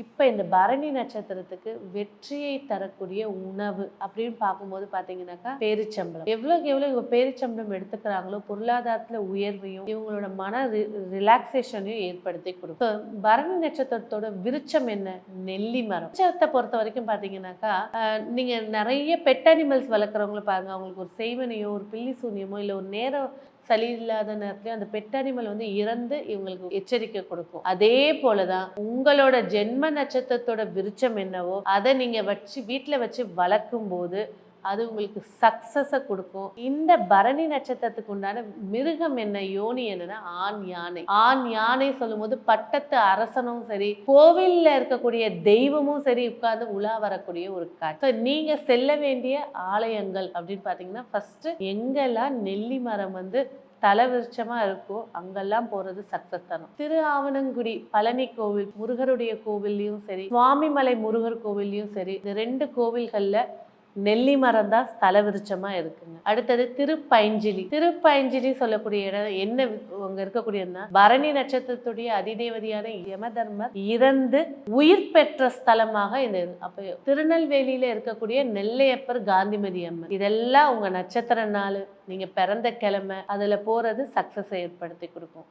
இப்போ இந்த பரணி நட்சத்திரத்துக்கு வெற்றியை தரக்கூடிய உணவு அப்படின்னு பார்க்கும்போது பார்த்தீங்கன்னாக்கா பேரிச்சம்பளம் எவ்வளோக்கு எவ்வளோ இவங்க பேரிச்சம்பளம் எடுத்துக்கிறாங்களோ பொருளாதாரத்தில் உயர்வையும் இவங்களோட மன ரிலாக்ஸேஷனையும் ஏற்படுத்தி கொடுக்கும். பரணி நட்சத்திரத்தோட விருச்சம் என்ன? நெல்லி மரம். விருச்சத்தை பொறுத்த வரைக்கும் பார்த்தீங்கன்னாக்கா நீங்கள் நிறைய பெட் அனிமல்ஸ் வளர்க்குறவங்கள பாருங்க. அவங்களுக்கு ஒரு செய்வனையோ ஒரு பில்லி சூன்யமோ இல்லை ஒரு நேரம் சளி இல்லாத நேரத்துல அந்த பெட் அனிமல் வந்து இறந்து இவங்களுக்கு எச்சரிக்கை கொடுக்கும். அதே போலதான் உங்களோட ஜென்ம நட்சத்திரத்தோட விருச்சம் என்னவோ அதை நீங்கள் வச்சு வீட்டில் வச்சு வளர்க்கும் போது அது உங்களுக்கு சக்சஸை கொடுக்கும். இந்த பரணி நட்சத்திரத்துக்கு உண்டான மிருகம் என்ன யோனி என்னன்னா ஆண் யானை. ஆண் யானை சொல்லும்போது பட்டத்து அரசனும் சரி கோவில்ல இருக்கக்கூடிய தெய்வமும் சரி உட்கார்ந்து உலா வரக்கூடிய ஒரு காட்சி. நீங்க செல்ல வேண்டிய ஆலயங்கள் அப்படின்னு பாத்தீங்கன்னா ஃபர்ஸ்ட் எங்கெல்லாம் நெல்லி மரம் வந்து தலவிருட்சமா இருக்கும் அங்கெல்லாம் போறது சக்ஸஸ் தரும் திரு ஆவணங்குடி பழனி கோவில் முருகருடைய கோவில்லையும் சரி சுவாமிமலை முருகர் கோவில்லையும் சரி இந்த ரெண்டு கோவில்கள்ல நெல்லி மரம் தான் ஸ்தல விருட்சமா இருக்குங்க. அடுத்தது திருப்பைஞ்சிலி. திருப்பைஞ்சிலி சொல்லக்கூடிய இடம் என்ன? அங்கே அங்க இருக்கக்கூடியதுன்னா பரணி நட்சத்திரத்துடைய அதிதேவதியான யமதர்மர் இறந்து உயிர் பெற்ற ஸ்தலமாக இந்த அப்போ அப்ப திருநெல்வேலியில இருக்கக்கூடிய நெல்லையப்பர் காந்திமதி அம்மன். இதெல்லாம் உங்க நட்சத்திர நாள். நீங்க பிறந்த கிழமை அதுல போறது சக்சஸ் ஏற்படுத்தி கொடுக்கும்.